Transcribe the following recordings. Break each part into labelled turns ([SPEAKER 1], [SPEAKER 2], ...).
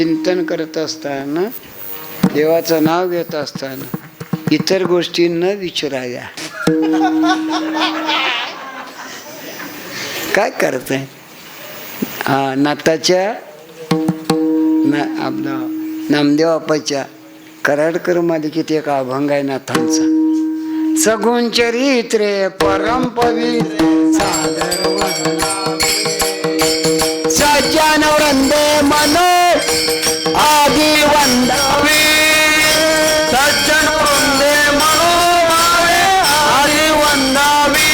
[SPEAKER 1] चिंतन करत असताना देवाचं नाव घेत असताना इतर गोष्टी न विचाराया काय करताय? हा नाताच्या ना आपला नामदेव बापाच्या कराडकर मालिकेत एक अभंग आहे नाथांचा. सगुण चरित्रे परम पवित्र सादर वदनावे. सज्जन वृंदे मनो आदि वंदावे सज्जन वृंदे मनो आदि वंदावे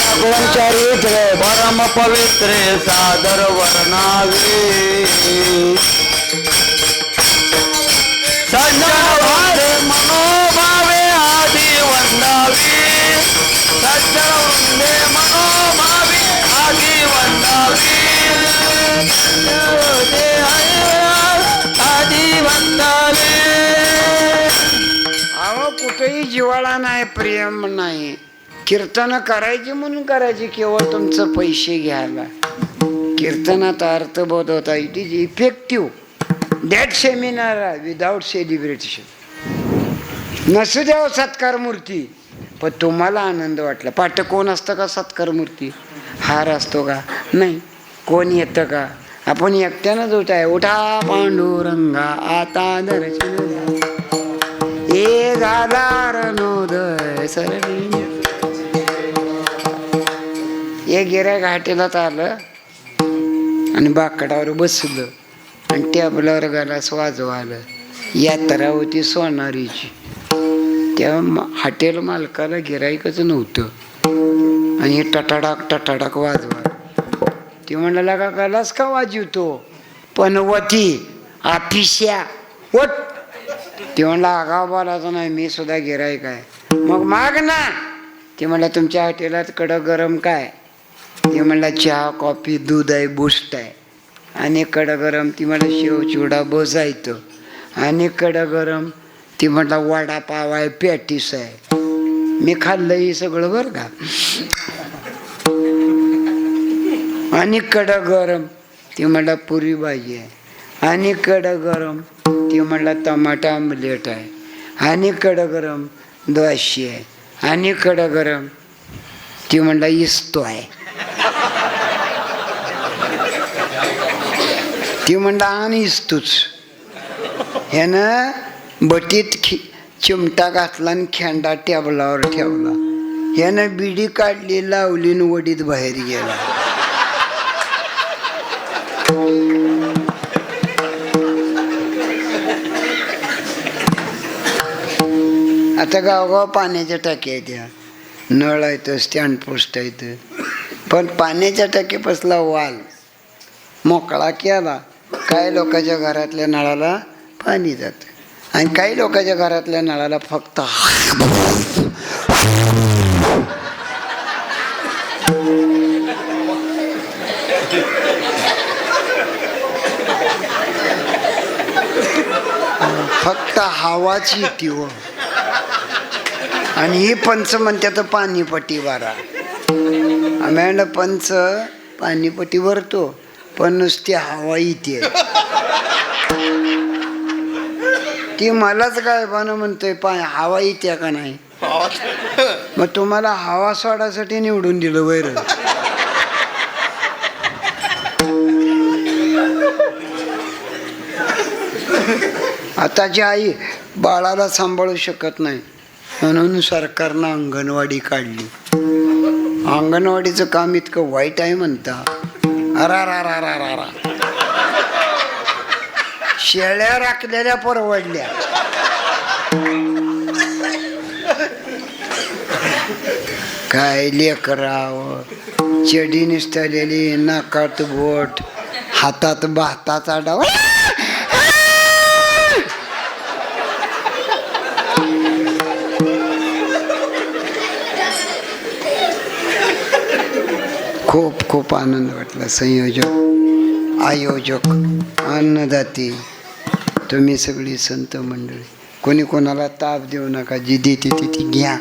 [SPEAKER 1] सगुण चरित्रे
[SPEAKER 2] परम पवित्रे सादर वर्णावे सज्जनवारे मनोभावे
[SPEAKER 1] प्रेम नाही. कीर्तन करायची म्हणून करायची केवळ तुमचं पैसे घ्यायला. कीर्तनाचा अर्थबोध होता. It is effective that seminar without celebration नसू द्यावं हो सत्कार मूर्ती पण तुम्हाला आनंद वाटला. पाठ कोण असतं का सत्कार मूर्ती? हार असतो का? नाही. कोण येतं का? आपण एकट्यानंच उठा आहे उठा पांडुरंगा आता दर्शन द्या. ए झाला सरणी हे गिऱ्हाईक हाटेलात आलं आणि बाकडावर बसलं आणि टेबलावर गालास वाजवालं यात्रा होती सोनारीची. त्या हॉटेल मालकाला गिरायकच नव्हतं. आणि टटाडाक टटाडाक वाजवा ते म्हणाला का गालास का वाजवतो? पण वती आपिश्या वट ती म्हणला आगाव बोलायचं नाही मी सुद्धा गिराईक आहे. मग माग ना. ती म्हणला तुमच्या हॉटेलात कडं गरम काय? ती म्हणला चहा कॉफी दूध आहे बूस्ट आहे. आणि कडं गरम ती म्हणला शेव चिवडा बसायचं आणि कडं गरम ती म्हणला वडापाव आहे पॅटीस आहे. मी खाल्लं ही सगळं बरं का? आणि कडं गरम ती म्हणला पुरी भाजी आहे. आणि कडं गरम ती म्हणला टमाटा आमलेट आहे. आणि कडं गरम द्वाशी आहे. आणि कडं गरम ती म्हणला इस्तो आहे. ती म्हणला आणि इस्तूच. ह्यानं बटीत खि चिमटा घातला आणि खेंडा टेबलावर ठेवला. ह्यानं बिडी काढली लावली आणि वडीत बाहेर गेला. आता गावगाव पाण्याच्या टाक्या आहेत नळ आहेत स्टँड पोस्ट आहेत. पण पाण्याच्या टाकीपासला वाल. मोकळा केला काही लोकांच्या घरातल्या नळाला पाणी जातं. आणि काही लोकांच्या घरातल्या नळाला फक्त फक्त हवाची टिव आणि ही पंच म्हणतात पाणीपट्टी वारा. आम्ही पंच पाणीपट्टी भरतो पण नुसती हवा इथे. ती मलाच काय म्हणतोय पाय हवा इथे का नाही? मग तुम्हाला हवा सोडासाठी निवडून दिलं वैर. आताची आई बाळाला सांभाळू शकत नाही म्हणून सरकारनं अंगणवाडी काढली. अंगणवाडीचं काम इतकं वाईट आहे म्हणता. अरा रा रा रा रा रा शेळ्या राखलेल्या परवडल्या. काय लेकराव चडी निसटलेली नाकात बोट हातात भाताचा डाव. खूप खूप आनंद वाटला. संयोजक आयोजक अन्नदाती तुम्ही सगळी संत मंडळी. कोणी कोणाला ताप देऊ नका जी देते ती घ्या.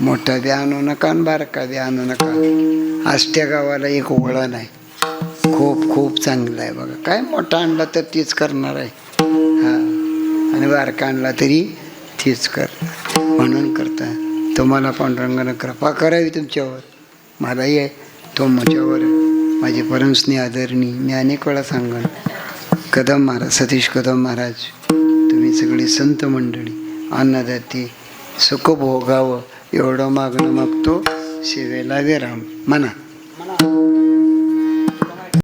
[SPEAKER 1] मोठा बी आणू नका आणि बारका बी आणू नका. आष्ट्या गावाला एक वळण नाही खूप खूप चांगलं आहे बघा. काय मोठा आणला तर तीच करणार आहे. हा. आणि बारका आणला तरी तीच कर म्हणून करता. तुम्हाला पांडुरंगानं कृपा करावी तुमच्यावर. मलाही आहे. तो माझ्यावर माझे परमस्ने आदरणी मी अनेक वेळा सांगण कदम महाराज सतीश कदम महाराज तुम्ही सगळी संत मंडळी अन्नदाती सुख भोगावं एवढं मागणं मागतो सेवेला विराम. म्हणा